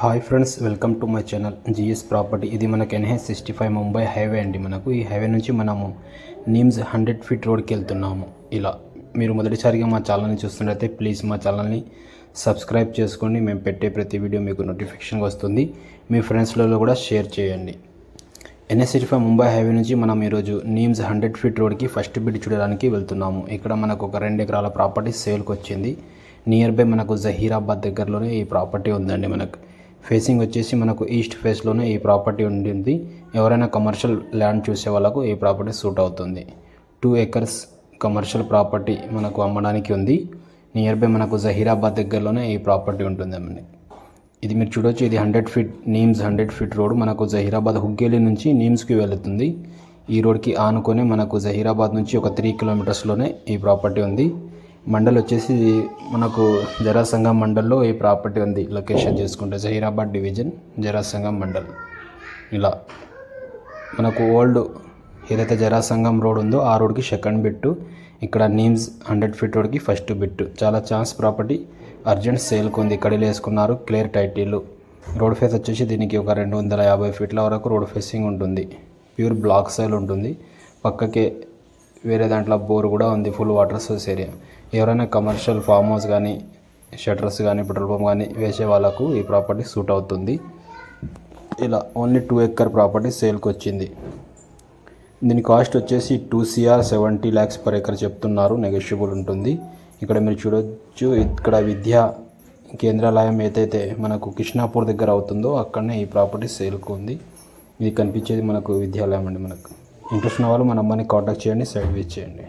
Hi friends welcome to my channel GS property. ఇది మనకు NH sixty five Mumbai highway అండి మనకు. ఈ హైవే నుంచి మనము నీమ్స్ హండ్రెడ్ ఫీట్ రోడ్కి వెళ్తున్నాము. ఇలా మీరు మొదటిసారిగా మా ఛానల్ని చూస్తున్నట్లయితే ప్లీజ్ మా ఛానల్ని సబ్స్క్రైబ్ చేసుకోండి. మేము పెట్టే ప్రతి వీడియో మీకు నోటిఫికేషన్ వస్తుంది. మీ ఫ్రెండ్స్లలో కూడా షేర్ చేయండి. NS sixty five Mumbai highway నుంచి మనం ఈరోజు నీమ్స్ హండ్రెడ్ ఫీట్ రోడ్కి ఫస్ట్ బిడ్ చూడడానికి వెళ్తున్నాము. ఇక్కడ మనకు ఒక రెండు ఎకరాల ప్రాపర్టీ సేల్కి వచ్చింది. నియర్ బై మనకు జహీరాబాద్ దగ్గరలోనే ఈ ప్రాపర్టీ ఉందండి మనకు. ఫేసింగ్ వచ్చేసి మనకు ఈస్ట్ ఫేస్లోనే ఈ ప్రాపర్టీ ఉండింది. ఎవరైనా కమర్షియల్ ల్యాండ్ చూసే వాళ్ళకు ఈ ప్రాపర్టీ సూట్ అవుతుంది. టూ ఎకర్స్ కమర్షియల్ ప్రాపర్టీ మనకు అమ్మడానికి ఉంది. నియర్ బై మనకు జహీరాబాద్ దగ్గరలోనే ఈ ప్రాపర్టీ ఉంటుందండి ఇది మీరు చూడొచ్చు ఇది hundred feet NIMZ hundred feet road. మనకు జహీరాబాద్ హుగ్గేలి నుంచి నీమ్స్కి వెళుతుంది. ఈ రోడ్కి ఆనుకొని మనకు జహీరాబాద్ నుంచి ఒక త్రీ కిలోమీటర్స్లోనే ఈ ప్రాపర్టీ ఉంది. మండల్ వచ్చేసి మనకు జరాసంగం మండల్లో ఈ ప్రాపర్టీ ఉంది. లొకేషన్ చేసుకుంటే జహీరాబాద్ డివిజన్ జరాసంగం మండల్. ఇలా మనకు ఓల్డ్ ఏదైతే జరాసంగం రోడ్ ఉందో ఆ రోడ్కి సెకండ్ బిట్టు ఇక్కడ నీమ్స్ హండ్రెడ్ ఫీట్ రోడ్కి ఫస్ట్ బిట్టు చాలా ఛాన్స్ ప్రాపర్టీ అర్జెంట్ సేల్కి ఉంది. కడీలు వేసుకున్నారు క్లియర్ టైటిల్ రోడ్ ఫేస్ వచ్చేసి దీనికి ఒక రెండు వందల యాభై ఫీట్ల వరకు రోడ్ ఫేసింగ్ ఉంటుంది. ప్యూర్ బ్లాక్ సైల్ ఉంటుంది. పక్కకే వేరే దాంట్లో బోర్ కూడా ఉంది ఫుల్ వాటర్ సోర్స్ ఏరియా. ఎవరైనా కమర్షియల్ ఫామ్ హౌస్ కానీ షటర్స్ కానీ పెట్రోల్ పంప్ కానీ వేసే వాళ్ళకు ఈ ప్రాపర్టీ సూట్ అవుతుంది. ఇలా ఓన్లీ టూ ఎక్కర్ ప్రాపర్టీ సేల్కి వచ్చింది. దీని కాస్ట్ వచ్చేసి two CR seventy lakhs per acre చెప్తున్నారు నెగోషియబుల్ ఉంటుంది. ఇక్కడ మీరు చూడొచ్చు ఇక్కడ విద్యా కేంద్రాలయం ఏదైతే మనకు కృష్ణాపూర్ దగ్గర అవుతుందో అక్కడనే ఈ ప్రాపర్టీ సేల్కు ఉంది. ఇది కనిపించేది మనకు విద్యాలయం అండి మనకు. ఇంట్రెస్ట్ ఉన్న వాళ్ళు మన అమ్మని కాంటాక్ట్ చేయండి సైడ్ వేచ్ చేయండి.